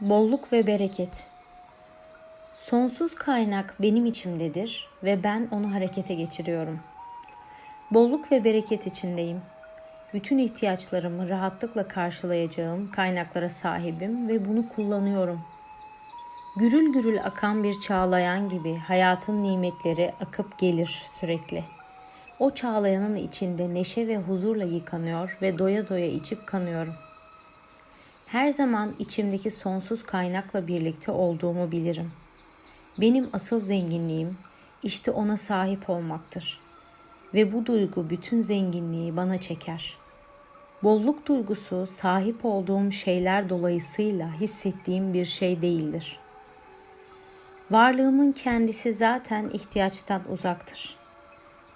Bolluk ve bereket. Sonsuz kaynak benim içimdedir ve ben onu harekete geçiriyorum. Bolluk ve bereket içindeyim. Bütün ihtiyaçlarımı rahatlıkla karşılayacağım kaynaklara sahibim ve bunu kullanıyorum. Gürül gürül akan bir çağlayan gibi hayatın nimetleri akıp gelir sürekli. O çağlayanın içinde neşe ve huzurla yıkanıyor ve doya doya içip kanıyorum. Her zaman içimdeki sonsuz kaynakla birlikte olduğumu bilirim. Benim asıl zenginliğim işte ona sahip olmaktır. Ve bu duygu bütün zenginliği bana çeker. Bolluk duygusu sahip olduğum şeyler dolayısıyla hissettiğim bir şey değildir. Varlığımın kendisi zaten ihtiyaçtan uzaktır.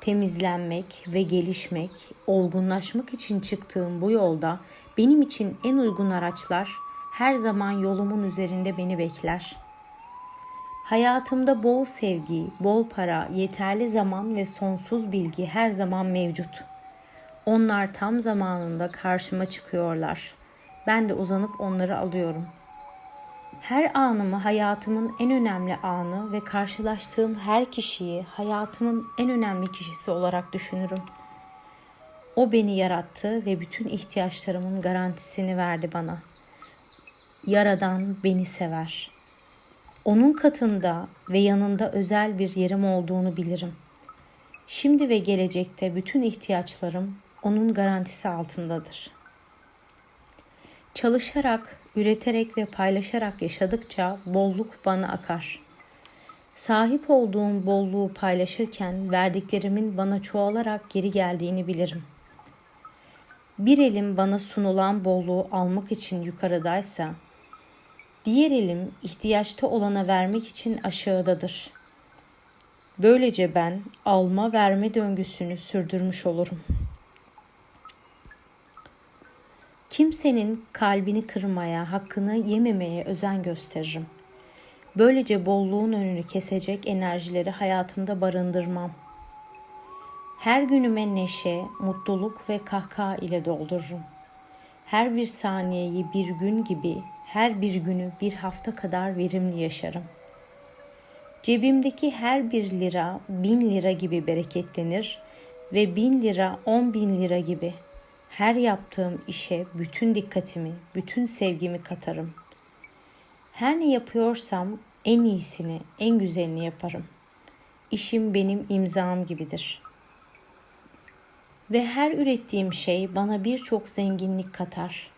Temizlenmek ve gelişmek, olgunlaşmak için çıktığım bu yolda benim için en uygun araçlar her zaman yolumun üzerinde beni bekler. Hayatımda bol sevgi, bol para, yeterli zaman ve sonsuz bilgi her zaman mevcut. Onlar tam zamanında karşıma çıkıyorlar. Ben de uzanıp onları alıyorum. Her anımı hayatımın en önemli anı ve karşılaştığım her kişiyi hayatımın en önemli kişisi olarak düşünürüm. O beni yarattı ve bütün ihtiyaçlarımın garantisini verdi bana. Yaradan beni sever. Onun katında ve yanında özel bir yerim olduğunu bilirim. Şimdi ve gelecekte bütün ihtiyaçlarım onun garantisi altındadır. Çalışarak, üreterek ve paylaşarak yaşadıkça bolluk bana akar. Sahip olduğum bolluğu paylaşırken verdiklerimin bana çoğalarak geri geldiğini bilirim. Bir elim bana sunulan bolluğu almak için yukarıdaysa, diğer elim ihtiyaçta olana vermek için aşağıdadır. Böylece ben alma verme döngüsünü sürdürmüş olurum. Kimsenin kalbini kırmaya, hakkını yememeye özen gösteririm. Böylece bolluğun önünü kesecek enerjileri hayatımda barındırmam. Her günüme neşe, mutluluk ve kahkaha ile doldururum. Her bir saniyeyi bir gün gibi, her bir günü bir hafta kadar verimli yaşarım. Cebimdeki her bir lira bin lira gibi bereketlenir ve bin lira on bin lira gibi. Her yaptığım işe bütün dikkatimi, bütün sevgimi katarım. Her ne yapıyorsam en iyisini, en güzelini yaparım. İşim benim imzam gibidir.'' Ve her ürettiğim şey bana birçok zenginlik katar.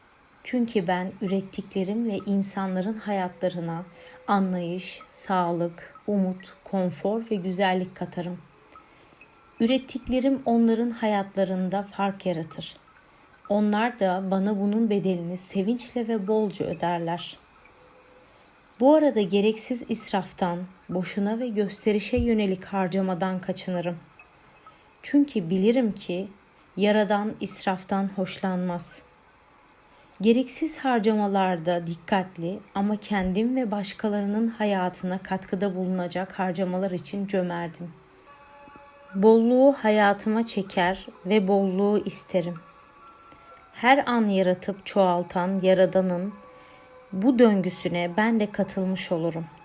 Çünkü ben ürettiklerimle insanların hayatlarına anlayış, sağlık, umut, konfor ve güzellik katarım. Ürettiklerim onların hayatlarında fark yaratır. Onlar da bana bunun bedelini sevinçle ve bolca öderler. Bu arada gereksiz israftan, boşuna ve gösterişe yönelik harcamadan kaçınırım. Çünkü bilirim ki Yaradan israftan hoşlanmaz. Gereksiz harcamalarda dikkatli ama kendim ve başkalarının hayatına katkıda bulunacak harcamalar için cömertim. Bolluğu hayatıma çeker ve bolluğu isterim. Her an yaratıp çoğaltan Yaradan'ın bu döngüsüne ben de katılmış olurum.''